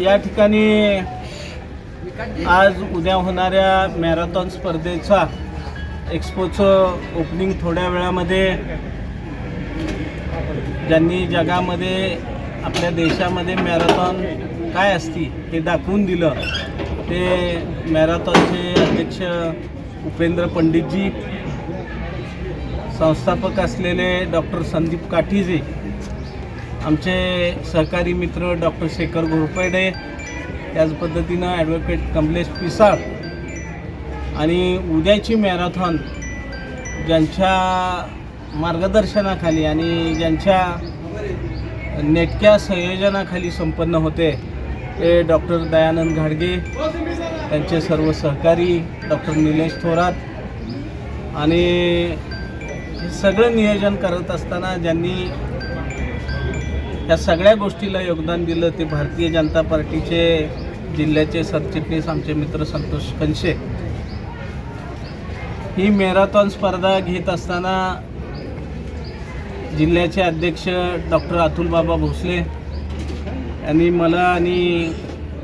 या ठिकाणी आज उद्या होणाऱ्या मॅरेथॉन स्पर्धेचा एक्सपोचं ओपनिंग थोड्या वेळामध्ये ज्यांनी जगामध्ये आपल्या देशामध्ये मॅरेथॉन काय असती ते दाखवून दिलं. ते मॅरेथॉनचे अध्यक्ष उपेंद्र पंडितजी संस्थापक असलेले डॉक्टर संदीप काठीजे आमचे सहकारी मित्र डॉक्टर शेखर घोरपडे त्याच पद्धतीनं ॲडव्होकेट कमलेश पिसाळ आणि उद्याची मॅरेथॉन ज्यांच्या मार्गदर्शनाखाली आणि ज्यांच्या नेटक्या संयोजनाखाली संपन्न होते ते डॉक्टर दयानंद घाडगे त्यांचे सर्व सहकारी डॉक्टर निलेश थोरात आणि हे सगळं नियोजन करत असताना ज्यांनी या सगळ्या गोष्टीला योगदान दिलं ते भारतीय जनता पार्टीचे जिल्ह्याचे सरचिटणीस आमचे मित्र संतोष कनशे. ही मॅरेथॉन स्पर्धा घेत असताना जिल्ह्याचे अध्यक्ष डॉक्टर अतुलबाबा भोसले यांनी मला आणि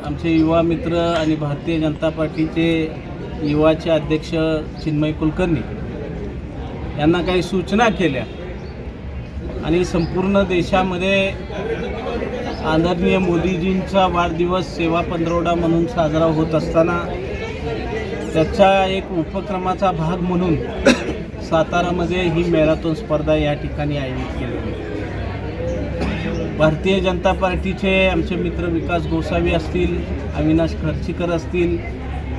आमचे युवा मित्र आणि भारतीय जनता पार्टीचे युवाचे अध्यक्ष चिन्मय कुलकर्णी यांना काही सूचना केल्या. आणि संपूर्ण देशामध्ये आदरणीय मोदीजींचा वाढदिवस सेवा पंधरवडा म्हणून साजरा होत असताना त्याच्या एक उपक्रमाचा भाग म्हणून सातारामध्ये ही मॅरेथॉन स्पर्धा या ठिकाणी आयोजित केलेली भारतीय जनता पार्टीचे आमचे मित्र विकास गोसावी असतील अविनाश खर्चीकर असतील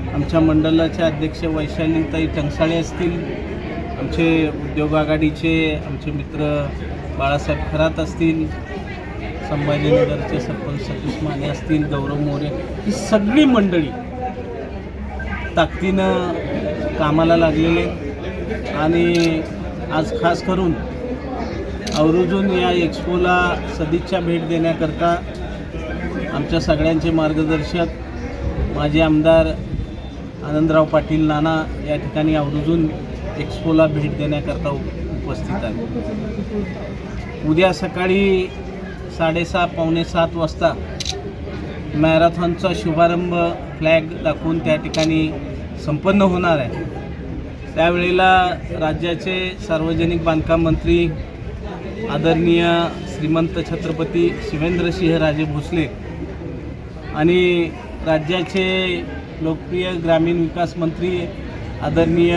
आमच्या मंडळाचे अध्यक्ष वैशालीताई टंगसाळे असतील आमचे उद्योग आघाडीचे आमचे मित्र बाळासाहेब खरात असतील संभाजीनगरचे सरपंच सतीश माने असतील गौरव मोरे ही सगळी मंडळी ताकदीनं कामाला लागलेले आणि आज खास करून आवर्जून या एक्सपोला सदिच्छा भेट देण्याकरता आमच्या सगळ्यांचे मार्गदर्शक माजी आमदार आनंदराव पाटील नाना या ठिकाणी आवर्जून एक्सपोला भेट देण्याकरता उपस्थित आहे उद्या सकाळी साडेसहा पावणे सात वाजता मॅरेथॉनचा शुभारंभ फ्लॅग दाखवून त्या ठिकाणी संपन्न होणार आहे. त्यावेळेला राज्याचे सार्वजनिक बांधकाम मंत्री आदरणीय श्रीमंत छत्रपती शिवेंद्रसिंहराजे भोसले आणि राज्याचे लोकप्रिय ग्रामीण विकास मंत्री आदरणीय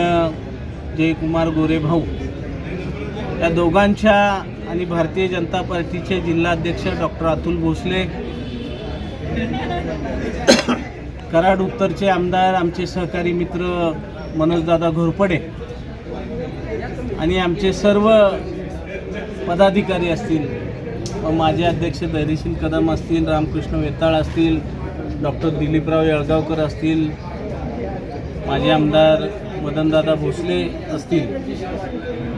जयकुमार गोरेभाऊ या दोघांच्या आणि भारतीय जनता पार्टीचे जिल्हाध्यक्ष डॉक्टर अतुल भोसले कराड उत्तरचे आमदार आमचे सहकारी मित्र मनोजदादा घोरपडे आणि आमचे सर्व पदाधिकारी असतील व माझे अध्यक्ष धैर्यशील कदम असतील रामकृष्ण वेताळ असतील डॉक्टर दिलीपराव येळगावकर असतील माझे आमदार मदनदादा भोसले असतील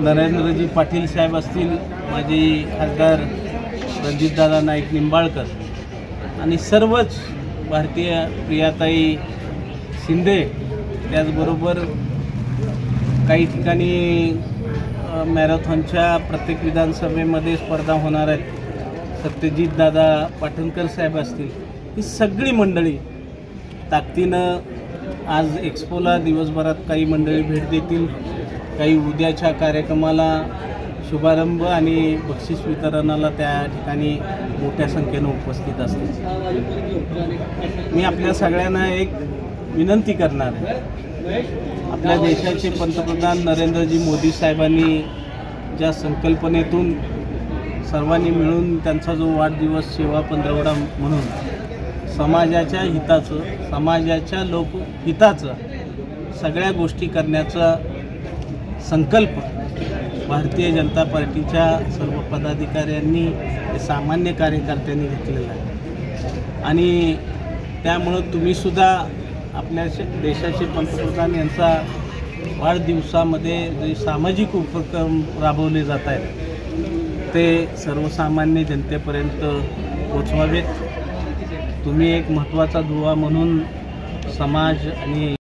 नरेंद्रजी पाटील साहेब असतील माजी खासदार रणजितदादा नाईक निंबाळकर आणि सर्वच भारतीय प्रियाताई शिंदे त्याचबरोबर काही ठिकाणी मॅरेथॉनच्या प्रत्येक विधानसभेमध्ये स्पर्धा होणार आहेत. सत्यजित दादा पाटणकर साहेब असतील. ही सगळी मंडळी ताकदीनं आज एक्सपोला दिवसभरात काही मंडळी भेट देतील. काही उद्याच्या कार्यक्रमाला शुभारंभ आणि बक्षीस वितरणाला त्या ठिकाणी मोठ्या संख्येनं उपस्थित असतील. मी आपल्या सगळ्यांना एक विनंती करणार आहे. आपल्या देशाचे पंतप्रधान नरेंद्रजी मोदी साहेबांनी ज्या संकल्पनेतून सर्वांनी मिळून त्यांचा जो वाढदिवस सेवा पंधरवडा म्हणून समाजाच्या हिताचं समाजाच्या लोकहिताचं सगळ्या गोष्टी करण्याचा संकल्प भारतीय जनता पार्टीच्या सर्व पदाधिकाऱ्यांनी सामान्य कार्यकर्त्यांनी घेतलेला आहे. आणि त्यामुळं तुम्हीसुद्धा आपल्या श- देशाचे पंतप्रधान यांचा वाढदिवसामध्ये जे सामाजिक उपक्रम राबवले जात आहेत ते सर्वसामान्य जनतेपर्यंत पोचवावेत. तुम्ही एक महत्त्वाचा दुवा म्हणून समाज आणि